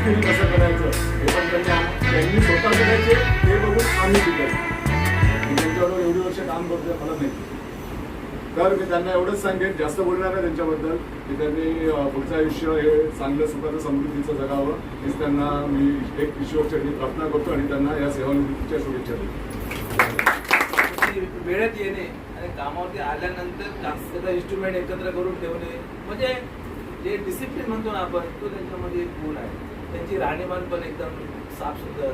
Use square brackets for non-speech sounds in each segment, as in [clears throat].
कसं करायचं हे पण त्यांनी त्यांनी स्वतः करायचे ते बघून आम्ही शिकायचं त्यांच्याबरोबर एवढी वर्ष काम करतोय मला माहिती तर मी त्यांना एवढंच सांगेन जास्त बोलणार आहे त्यांच्याबद्दल. की त्यांनी पुढचं आयुष्य हे चांगलं सुखाचं समृद्धीचं जगावं हेच त्यांना मी एक ईश्वरचरणी प्रार्थना करतो आणि त्यांना या सेवानिवृत्तीच्या शुभेच्छा देतो. वेळेत येणे आणि कामावरती आल्यानंतर कास्याचा इन्स्ट्रुमेंट एकत्र करून ठेवणे म्हणजे जे डिसिप्लिन म्हणतो ना आपण तो त्यांच्यामध्ये एक गुण आहे. त्यांची राहणीमान पण एकदम साफसुथर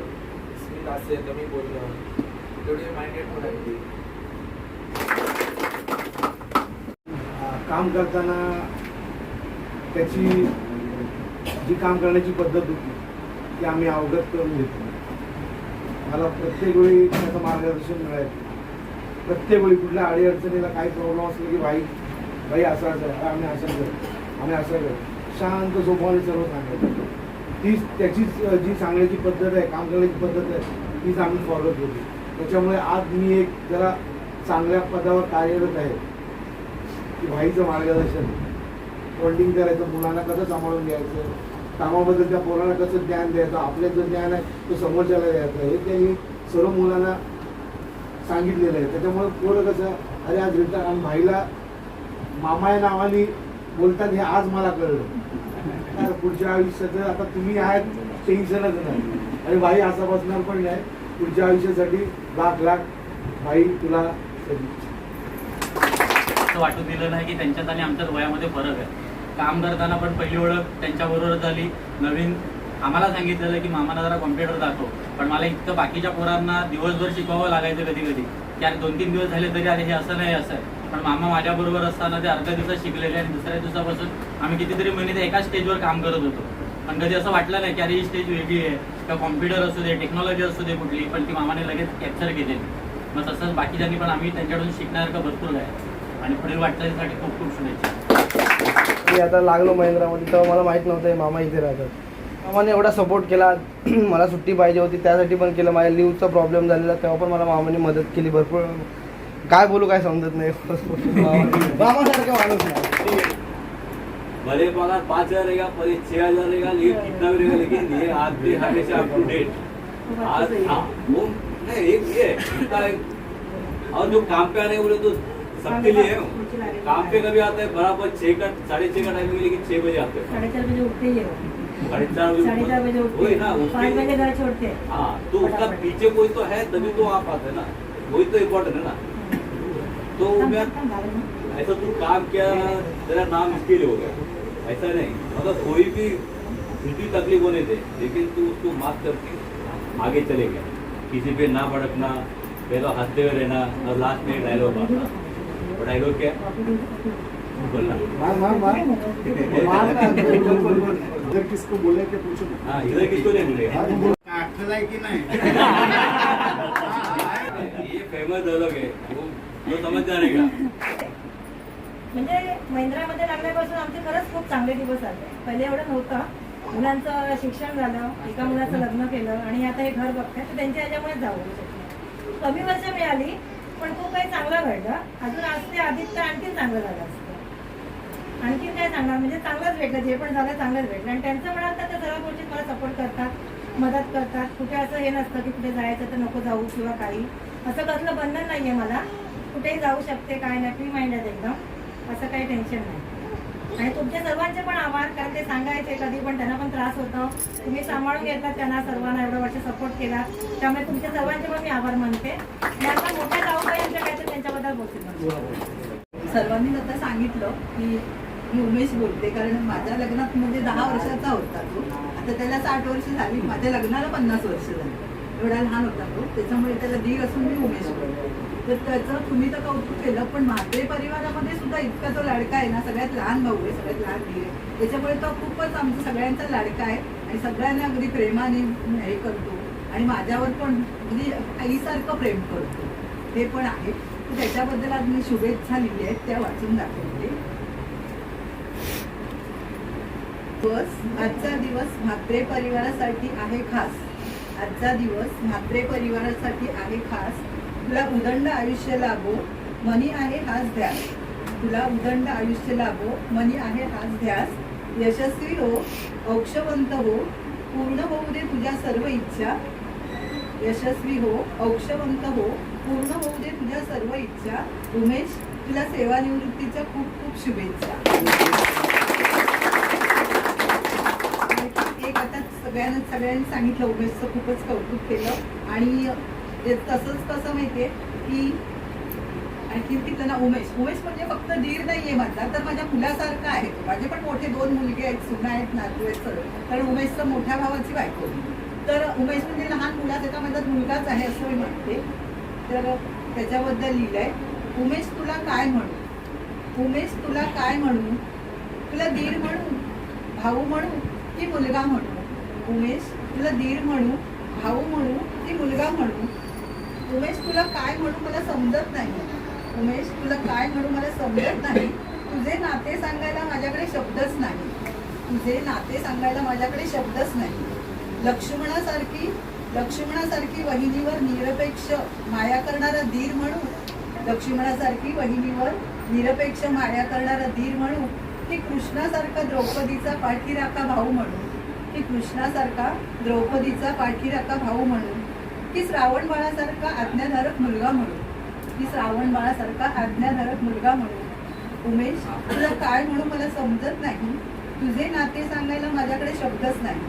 स्मित असेल कमी बोलणं तेवढी माइंडेड पण आहे काम करताना त्याची जी काम करण्याची पद्धत होती ती आम्ही अवगत करून घेतो मला प्रत्येक वेळी त्याचं मार्गदर्शन मिळायचं. प्रत्येक वेळी कुठल्या अडीअडचणीला काही प्रॉब्लेम असले की भाई भाई असं असं आम्ही असं करू आम्ही असं करू शांत झोपाने सर्व सांगायचं. तीच त्याचीच जी सांगण्याची पद्धत आहे काम करण्याची पद्धत आहे तीच आम्ही फॉलो केली. त्याच्यामुळे आज मी एक जरा चांगल्या पदावर कार्यरत आहे. की भाईचं मार्गदर्शन. होल्डिंग करायचं मुलांना कसं सांभाळून घ्यायचं कामाबद्दल त्या पोरांना कसं ज्ञान द्यायचं आपलं जो ज्ञान आहे तो समोरच्याला द्यायचं हे त्यांनी सर्व मुलांना सांगितलेलं आहे. त्याच्यामुळे पोरं कसं अरे आज रिटायर आणि भाईला मामा या नावाने बोलतात हे आज मला कळलं. पुढच्या आयुष्याचं आता तुम्ही आहात टेन्शनच नाही आणि भाई असा बसणार पण नाही. पुढच्या आयुष्यासाठी लाख लाख भाई तुला असं वाटून दिलं नाही की त्यांच्यात आणि आमच्यात वयामध्ये फरक आहे. काम करताना पण पहिली ओळख त्यांच्याबरोबर झाली. नवीन आम्हाला सांगितलेलं की मामाला जरा कॉम्प्युटर दाखव. पण मला इतकं बाकीच्या पोरांना दिवसभर शिकवावं लागायचं कधी कधी. की अरे दोन तीन दिवस झाले तरी अरे हे असं नाही असं आहे. पण मामा माझ्याबरोबर असताना ते अर्ध्या दिवसात शिकलेले आणि दुसऱ्या दिवसापासून आम्ही कितीतरी महिने एका एकाच स्टेजवर काम करत होतो. पण कधी असं वाटलं नाही की अरे ही स्टेज वेगळी आहे. किंवा कॉम्प्युटर असू दे टेक्नॉलॉजी असू दे कुठली पण ती मामाने लगेच कॅप्चर केलेली. मग तसंच बाकीच्यांनी पण आम्ही त्यांच्याकडून शिकण्यासारखं भरपूर आहे. आणि पुढील वाटचालीसाठी खूप खूप शुभेच्छा. मी आता लागलो महिंद्रामध्ये तेव्हा मला माहीत नव्हतं मामा इथे राहतात. मामाने एवढा सपोर्ट केला [clears throat] मला सुट्टी पाहिजे होती त्यासाठी पण केलं. माझ्या लिव्हचा प्रॉब्लेम झालेला तेव्हा पण मला मामाने मदत केली भरपूर. काय बोलू काय समजत नाही. मामासारखा माणूस नाही भले पगार पाँच हजार रहेगा पर ये छह हजार रहेगा लेकिन कितना भी रहेगा लेकिन ये आदमी हमेशा अप टू डेट आज हाँ, वो नहीं एक ये और जो काम पे आ रहे हैं बोले तो सबके लिए है। काम पे कभी आता है बराबर छह का साढ़े छह का टाइमिंग लेकिन छह बजे आते हैं साढ़े चार बजे ही हो वही ना उसके हैं। तो उसका। पीछे कोई तो है तभी तो आप आते हैं ना. वही तो इम्पोर्टेंट है ना. तो मैं ऐसा तू काम किया तेरा नाम इसके लिए हो गया। ऐसा नहीं। मतलब कोई भी कुछ भी तकलीफ़ होने दे लेकिन तू उसको माफ़ करके आगे चले गया किसी पे ना भड़कना पहले हँसते हुए रहना और लास्ट में डायलॉग आता वो डायलॉग क्या? है? बोलना। मार मार मार। मार ना. बोल, बोल, बोल, बोल. जर किसको बोले की पूछो हाँ इधर किसको नहीं की नाही? [laughs] ये फ़ेमस डायलॉग है। वो म्हणजे महिंद्रामध्ये लागल्यापासून आमचे खरंच खूप चांगले दिवस आले. पहिले एवढं नव्हतं. मुलांचं शिक्षण झालं एका मुलाचं लग्न केलं आणि आता हे घर बघतंय तर त्यांच्या ह्याच्यामुळे जाऊ कमी वर्ष मिळाली पण खूप काही चांगलं घडलं. अजून आज ते आधीच तर आणखीन चांगलं झालं असतं. आणखीन काय सांगणार? म्हणजे चांगलंच भेटलं जे पण झालं चांगलंच भेटलं. आणि त्यांचं म्हणाल तर सर्व गोष्टीत मला सपोर्ट करतात मदत करतात. कुठे असं हे नसतं की कुठे जायचं तर नको जाऊ किंवा काही. असं कसलं बंधन नाहीये मला. कुठेही जाऊ शकते काय नाही फ्री माइंड आहे एकदम. असं काही टेन्शन नाही. आणि तुमच्या सर्वांचे पण आभार कारण ते सांगायचे कधी पण त्यांना पण त्रास होतो. तुम्ही सांभाळून घेतात त्यांना सर्वांना एवढं वर्ष सपोर्ट केला. त्यामुळे तुमच्या सर्वांचे पण मी आभार मानते. आणि आता मोठ्या जाऊबाईंच्या काय तर त्यांच्याबद्दल बोलते सर्वांनी आता सांगितलं की मी उमेश बोलते कारण माझ्या लग्नात म्हणजे दहा वर्षाचा होता तो. आता त्याला साठ वर्ष झाली माझ्या लग्नाला पन्नास वर्ष झाली. एवढा लहान होता तो त्याच्यामुळे त्याला दी असून मी उमेश तर त्याचं तुम्ही तर कौतुक केलं पण म्हात्रे परिवारामध्ये सुद्धा इतका तो लाडका आहे ना सगळ्यात लहान भाऊ आहे सगळ्यात लहान दीर आहे. त्याच्यामुळे तो खूपच आमचा सगळ्यांचा लाडका आहे आणि सगळ्यांना अगदी प्रेमाने हे करतो आणि माझ्यावर पण अगदी आईसारखं प्रेम करतो. हे पण आहे. तर त्याच्याबद्दल आज मी शुभेच्छा लिहिल्या आहेत त्या वाचून दाखवते. बस आजचा दिवस म्हात्रे परिवारासाठी आहे खास. आजचा दिवस म्हात्रे परिवारासाठी आहे खास. तुला उदंड आयुष्य लाभो मनी आहे हाच ध्यास. तुला उदंड आयुष्य लाभो मनी आहे हाच ध्यास. यशस्वी हो औक्षवंत हो पूर्ण होऊ दे तुझ्या सर्व इच्छा. यशस्वी हो औक्षवंत हो पूर्ण होऊ दे तुझ्या सर्व इच्छा. उमेश तुला सेवानिवृत्तीच्या खूप खूप शुभेच्छा एक आता सगळ्यांना सगळ्यांनी सांगितलं उमेशचं खूपच कौतुक केलं. आणि ते तसंच कसं माहितीये की आणखी तिथं ना उमेश. उमेश म्हणजे फक्त दीर नाहीये माझा तर माझ्या मुलासारखा आहे. माझे पण मोठे दोन मुलगे आहेत सुना आहेत नातू आहेत सगळं. कारण उमेशचं मोठ्या भावाची बायको तर उमेश म्हणजे लहान मुलासारखा माझा मुलगाच आहे असं मी म्हणते. तर त्याच्याबद्दल लिहिलंय उमेश तुला काय म्हणू? उमेश तुला काय म्हणू? तुला दीर म्हणू भाऊ म्हणू की मुलगा म्हणू? उमेश तुला दीर म्हणू भाऊ म्हणू की मुलगा म्हणू? उमेश तुला काय म्हणू मला समजत नाही. उमेश तुला काय म्हणू मला समजत नाही. तुझे नाते सांगायला माझ्याकडे शब्दच नाही. तुझे नाते सांगायला माझ्याकडे शब्दच नाही. लक्ष्मणासारखी लक्ष्मणासारखी वहिनीवर निरपेक्ष माया करणारा धीर म्हणू लक्ष्मणासारखी वहिनीवर निरपेक्ष माया करणारा धीर म्हणू की कृष्णासारखा द्रौपदीचा पाठीराखा भाऊ म्हणू. की कृष्णासारखा द्रौपदीचा पाठीराखा भाऊ म्हणून की श्रावण बाळासारखा आज्ञाधारक मुलगा म्हणून की श्रावण बाळासारखा आज्ञाधारक मुलगा म्हणून. उमेश तुला काय म्हणू मला समजत नाही? तुझे नाते सांगायला माझ्याकडे शब्दच नाही.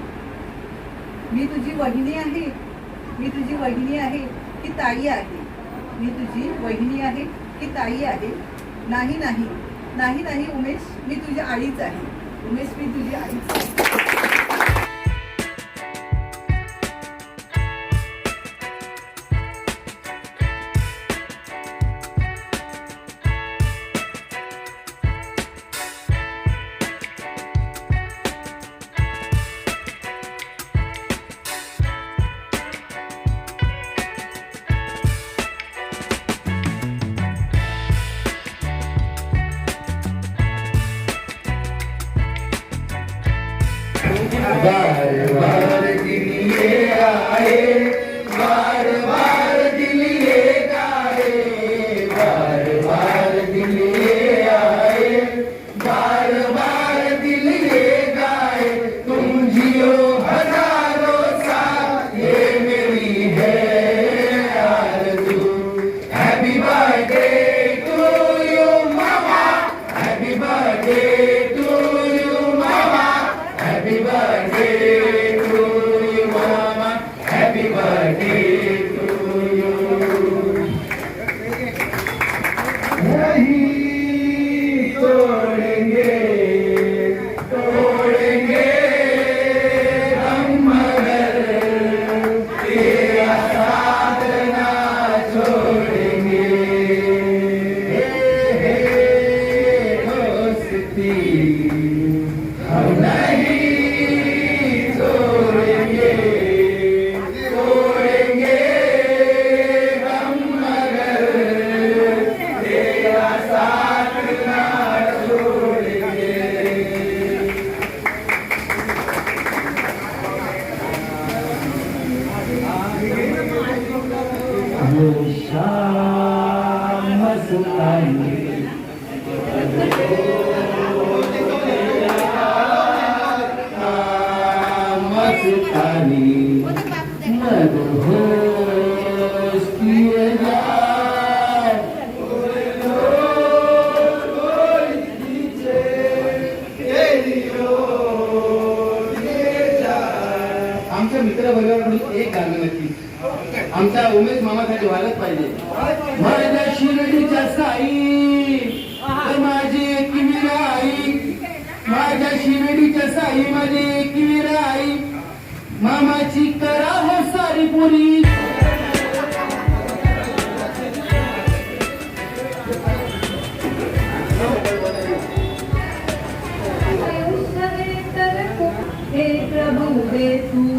मी तुझी वहिनी आहे. मी तुझी वहिनी आहे की ताई आहे. मी तुझी वहिनी आहे की ताई आहे. नाही नाही. नाही नाही उमेश मी तुझी आईच आहे. उमेश मी तुझी आईच आहे. बार बार गिरिए आए बार बार आमच्या मित्रवर्गाकडून एक गाणं नक्की. आमच्या उमेश मामासाठी व्हायलाच पाहिजे. माझ्या शिर्डीच्या साई माझी एकवीर आई माझ्या शिर्डीच्या साई माझी way through